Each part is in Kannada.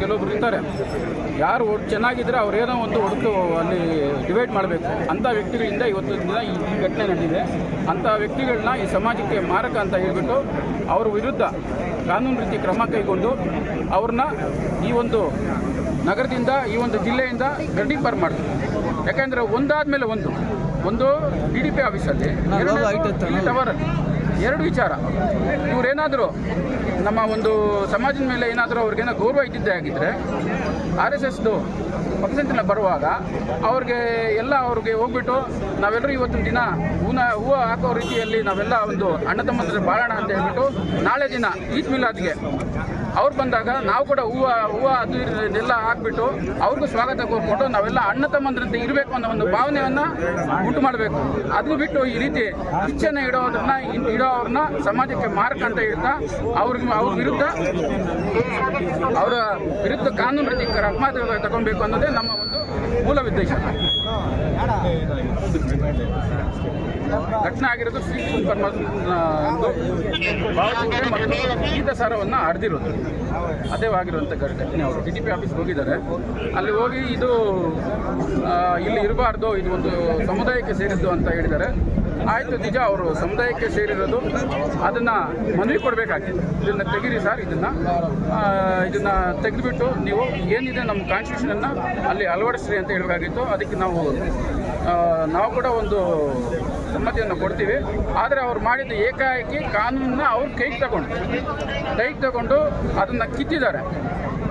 ಕೆಲವೊಬ್ರು ಇರ್ತಾರೆ. ಯಾರು ಚೆನ್ನಾಗಿದ್ದರೆ ಅವರೇನೋ ಒಂದು ಹುಡುಕು ಅಲ್ಲಿ ಡಿವೈಡ್ ಮಾಡಬೇಕು. ಅಂಥ ವ್ಯಕ್ತಿಗಳಿಂದ ಇವತ್ತು ದಿನ ಈ ಘಟನೆ ನಡೆದಿದೆ. ಅಂಥ ವ್ಯಕ್ತಿಗಳನ್ನ ಈ ಸಮಾಜಕ್ಕೆ ಮಾರಕ ಅಂತ ಹೇಳ್ಬಿಟ್ಟು ಅವ್ರ ವಿರುದ್ಧ ಕಾನೂನು ರೀತಿ ಕ್ರಮ ಕೈಗೊಂಡು ಅವ್ರನ್ನ ಈ ಒಂದು ನಗರದಿಂದ ಈ ಒಂದು ಜಿಲ್ಲೆಯಿಂದ ಗಡಿಪಾರು ಮಾಡ್ತಾರೆ. ಯಾಕೆಂದರೆ ಒಂದಾದ್ಮೇಲೆ ಒಂದು. ಒಂದು ಡಿ ಡಿ ಪಿ ಆಫೀಸಲ್ಲಿ ಟವರ್ ಎರಡು ವಿಚಾರ. ಇವರೇನಾದರೂ ನಮ್ಮ ಒಂದು ಸಮಾಜದ ಮೇಲೆ ಏನಾದರೂ ಅವ್ರಿಗೇನೋ ಗೌರವ ಇದ್ದಿದ್ದೇ ಆಗಿದ್ದರೆ ಆರ್ ಎಸ್ ಎಸ್ದು ಪಕ್ಷದಿಂದ ಬರುವಾಗ ಅವ್ರಿಗೆ ಎಲ್ಲ ಅವ್ರಿಗೆ ಹೋಗ್ಬಿಟ್ಟು ನಾವೆಲ್ಲರೂ ಇವತ್ತಿನ ದಿನ ಹೂನ, ಹೂವು ಹಾಕೋ ರೀತಿಯಲ್ಲಿ ನಾವೆಲ್ಲ ಒಂದು ಅಣ್ಣ ತಮ್ಮಂದ್ರೆ ಬಾಳೋಣ ಅಂತ ಹೇಳ್ಬಿಟ್ಟು ನಾಳೆ ದಿನ ಈದ್ ಮಿಲಾದ್ಗೆ ಅವ್ರು ಬಂದಾಗ ನಾವು ಕೂಡ ಹೂವು ಹೂವು ಅದು ಇದೆಲ್ಲ ಹಾಕ್ಬಿಟ್ಟು ಅವ್ರಿಗೂ ಸ್ವಾಗತ ಕೋರ್ಕೊಂಡು ನಾವೆಲ್ಲ ಅಣ್ಣ ತಮ್ಮಂದ್ರಂತೆ ಇರಬೇಕು ಅನ್ನೋ ಒಂದು ಭಾವನೆಯನ್ನ ಉಂಟು ಮಾಡಬೇಕು. ಅದು ಬಿಟ್ಟು ಈ ರೀತಿ ಇಚ್ಛೆನ ಇಡೋದನ್ನ ಇಡೋವ್ರನ್ನ ಸಮಾಜಕ್ಕೆ ಮಾರಕ ಅಂತ ಹೇಳ್ತಾ ಅವ್ರಿಗೆ ಅವ್ರ ವಿರುದ್ಧ, ಅವರ ವಿರುದ್ಧ ಕಾನೂನು ರೀತಿ ಕ್ರಮ ತಗೊಳ್ಬೇಕು ಅನ್ನೋದೇ ನಮ್ಮ ಮೂಲ ಉದ್ದೇಶ ಘಟನೆ ಆಗಿರೋದು ಶ್ರೀ ಗೀತ ಸಾರವನ್ನು ಹರಿದಿರೋದು ಅದೇ ಆಗಿರುವಂತ ಘಟನೆ ಅವರು. ಡಿ ಟಿ ಪಿ ಆಫೀಸ್ಗೆ ಹೋಗಿದ್ದಾರೆ. ಅಲ್ಲಿ ಹೋಗಿ ಇದು ಇಲ್ಲಿ ಇರಬಾರ್ದು, ಇದು ಒಂದು ಸಮುದಾಯಕ್ಕೆ ಸೇರಿದ್ದು ಅಂತ ಹೇಳಿದ್ದಾರೆ. ಆಯಿತು ನಿಜ, ಅವರು ಸಮುದಾಯಕ್ಕೆ ಸೇರಿರೋದು. ಅದನ್ನು ಮನವಿ ಕೊಡಬೇಕಾಗಿತ್ತು ಇದನ್ನು ತೆಗೀರಿ ಸರ್, ಇದನ್ನು ಇದನ್ನು ತೆಗೆದುಬಿಟ್ಟು ನೀವು ಏನಿದೆ ನಮ್ಮ ಕಾನ್ಸ್ಟಿಟ್ಯೂಷನನ್ನು ಅಲ್ಲಿ ಅಳವಡಿಸ್ರಿ ಅಂತ ಹೇಳಬೇಕಾಗಿತ್ತು. ಅದಕ್ಕೆ ನಾವು ನಾವು ಕೂಡ ಒಂದು ಸಮ್ಮತಿಯನ್ನು ಕೊಡ್ತೀವಿ. ಆದರೆ ಅವ್ರು ಮಾಡಿದ ಏಕಾಏಕಿ ಕಾನೂನನ್ನ ಅವ್ರು ಕೈಗೆ ತಗೊಂಡು ಕೈಗೆ ತಗೊಂಡು ಅದನ್ನು ಕಿತ್ತಿದ್ದಾರೆ.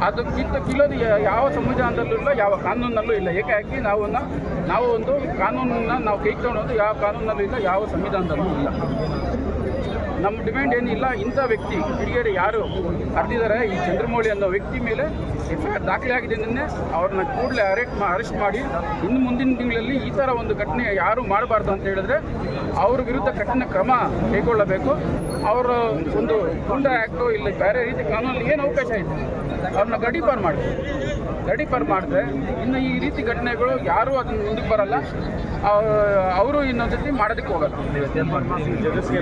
ಅದು ಕಿತ್ತು ಕಿಲ್ಲೋದು ಯಾವ ಸಂವಿಧಾನದಲ್ಲೂ ಇಲ್ಲ, ಯಾವ ಕಾನೂನಲ್ಲೂ ಇಲ್ಲ. ಏಕಾಏಕಿ ನಾವು ನಾವು ಒಂದು ಕಾನೂನನ್ನ ನಾವು ಕೈಗೆ ತಗೊಳೋದು ಯಾವ ಕಾನೂನಲ್ಲೂ ಇಲ್ಲ, ಯಾವ ಸಂವಿಧಾನದಲ್ಲೂ ಇಲ್ಲ. ನಮ್ಮ ಡಿಮ್ಯಾಂಡ್ ಏನಿಲ್ಲ, ಇಂಥ ವ್ಯಕ್ತಿ ಕಿಡಿಗೇಡಿ ಯಾರು ಹರಿದಿದ್ದಾರೆ, ಈ ಚಂದ್ರಮೌಳಿ ಅನ್ನೋ ವ್ಯಕ್ತಿ ಮೇಲೆ ಎಫ್ ಐ ದಾಖಲೆ ಆಗಿದೆ ನಿನ್ನೆ. ಅವ್ರನ್ನ ಕೂಡಲೇ ಅರೆಸ್ಟ್ ಅರೆಸ್ಟ್ ಮಾಡಿ, ಇನ್ನು ಮುಂದಿನ ತಿಂಗಳಲ್ಲಿ ಈ ಥರ ಒಂದು ಘಟನೆ ಯಾರು ಮಾಡಬಾರ್ದು ಅಂತ ಹೇಳಿದ್ರೆ ಅವ್ರ ವಿರುದ್ಧ ಕಠಿಣ ಕ್ರಮ ಕೈಗೊಳ್ಳಬೇಕು. ಅವರ ಒಂದು ಗುಂಡ ಆ್ಯಕ್ಟು ಇಲ್ಲ ಬೇರೆ ರೀತಿ ಕಾನೂನಲ್ಲಿ ಏನು ಅವಕಾಶ ಇದೆ ಅವ್ರನ್ನ ಗಡೀಪಾರು ಮಾಡಿ. ಗಡೀಪಾರು ಮಾಡಿದ್ರೆ ಇನ್ನು ಈ ರೀತಿ ಘಟನೆಗಳು ಯಾರೂ ಅದನ್ನು ಮುಂದಕ್ಕೆ ಬರಲ್ಲ. ಅವರು ಇನ್ನೊಂದು ಇನ್ನೊಂದ್ಸತಿ ಮಾಡೋದಕ್ಕೆ ಹೋಗಲ್ಲ. ಜಗತ್ತಿಗೆ